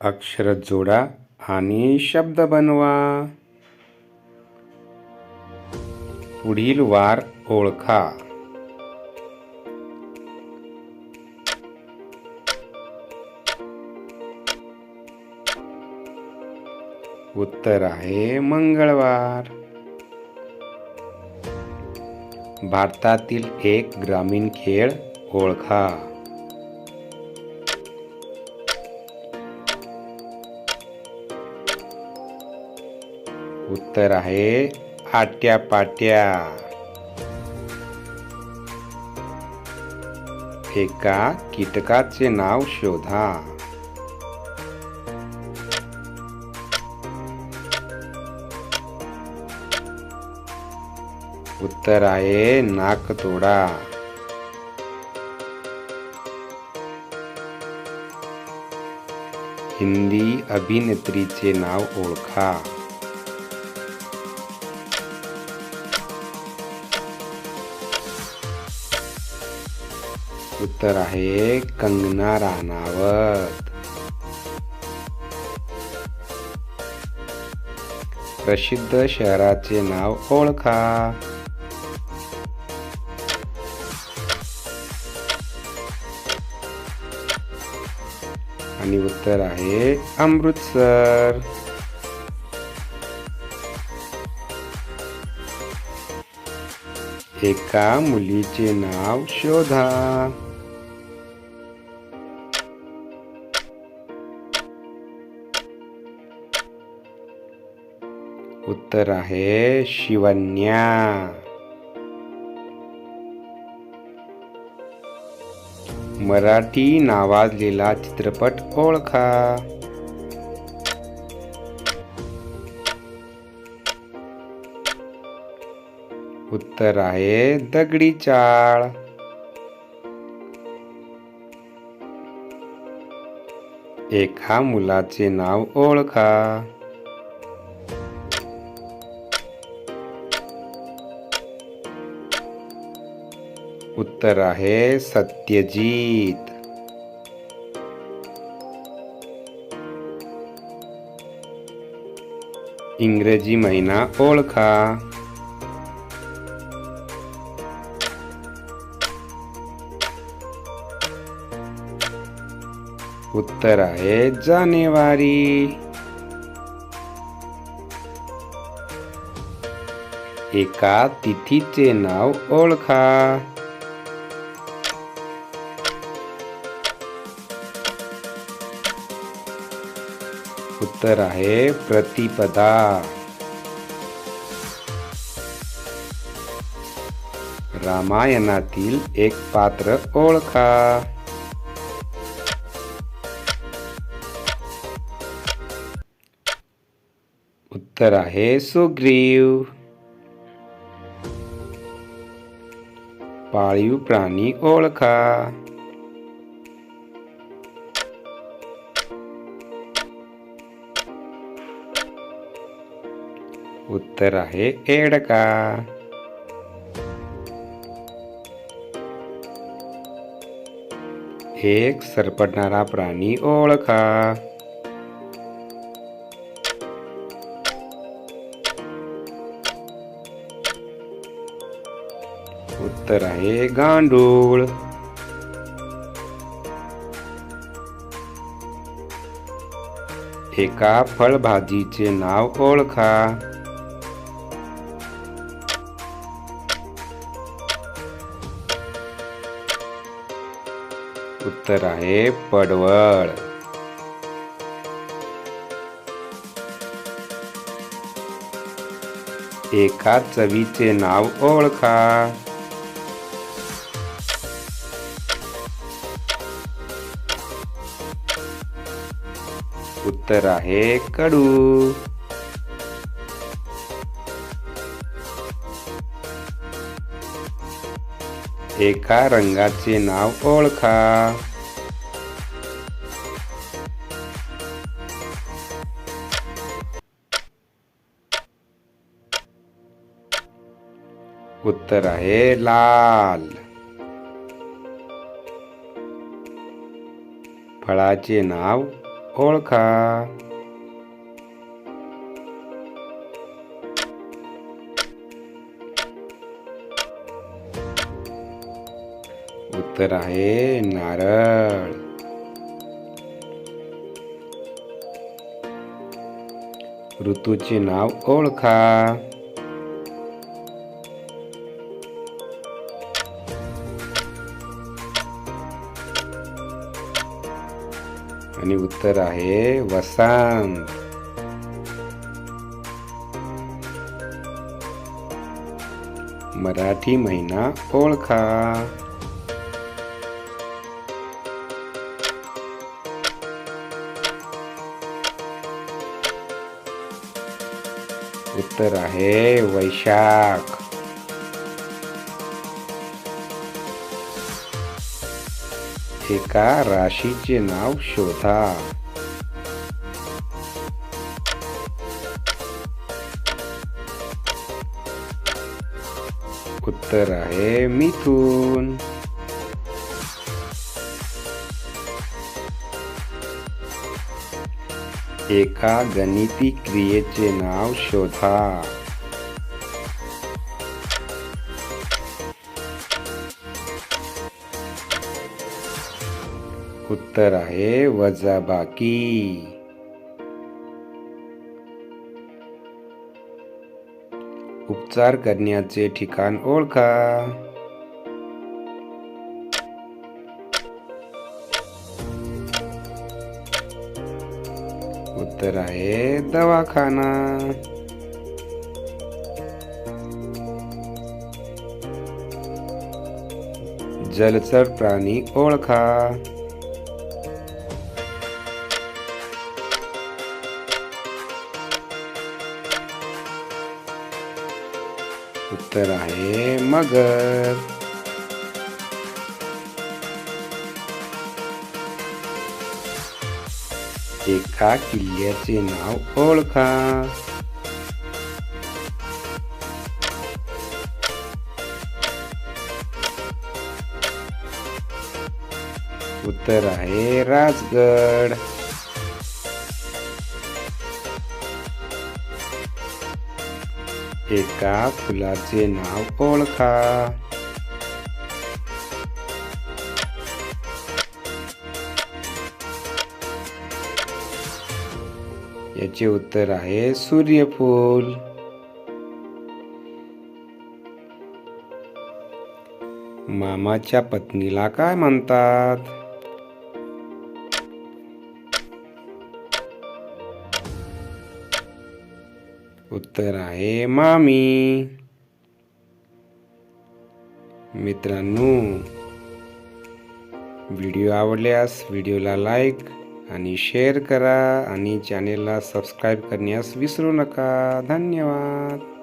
अक्षर जोडा आणि शब्द बनवा. पुढील वार ओळखा. उत्तर आहे मंगळवार. भारतातील एक ग्रामीण खेळ ओळखा. उत्तर आहे आट्या पाट्या एका कीटकाचे नाव शोधा. उत्तर आहे नाकतोडा. हिंदी अभिनेत्रीचे नाव ओळखा. उत्तर आहे कंगना राणावत. प्रसिद्ध शहराचे नाव ओळखा. आणि उत्तर आहे अमृतसर. एका मुलीचे नाव शोधा. उत्तर आहे शिवन्या. मराठी नावाजलेला चित्रपट ओळखा. उत्तर आहे दगडी चाळ. एका मुलाचे नाव ओळखा. उत्तर आहे सत्यजीत. इंग्रजी महिना ओळखा. उत्तर आहे जानेवारी. एका तिथीचे नाव ओळखा. उत्तर आहे प्रतिपदा. रामायणातील एक पात्र ओळखा. उत्तर आहे सुग्रीव. पाळीव प्राणी ओळखा. उत्तर आहे एडका. एक सरपटणारा प्राणी ओळखा. उत्तर आहे गांडूळ. एका फळभाजीचे नाव ओळखा. उत्तर आहे पडवळ. एका चवीचे नाव ओळखा. उत्तर आहे कडू. एका रंगाचे नाव ओळखा. उत्तर आहे लाल. फळाचे नाव ओळखा. उत्तर आहे नारळ. ऋतूचे नाव ओळखा. आणि उत्तर आहे वसंत. मराठी महिना ओळखा. उत्तर आहे वैशाख. एका राशीचे नाव शोधा. उत्तर आहे मिथून. एका गणिती क्रियेचे नाव शोधा. उत्तर आहे वजाबाकी. उपचार करण्याचे ठिकाण ओळखा. तर आहे दवाखाना. जलचर प्राणी ओळखा. उत्तर आहे मगर. एका किल्ल्याचे नाव ओळखा उत्तर आहे राजगड एका फुलाचे नाव ओळखा याचे उत्तर आहे सूर्यफूल. मामाच्या पत्नीला काय म्हणतात? उत्तर आहे मामी. मित्रांनो व्हिडिओ आवडल्यास व्हिडिओला लाईक आणि शेअर करा आणि चॅनेलला सबस्क्राईब करण्यास विसरू नका. धन्यवाद.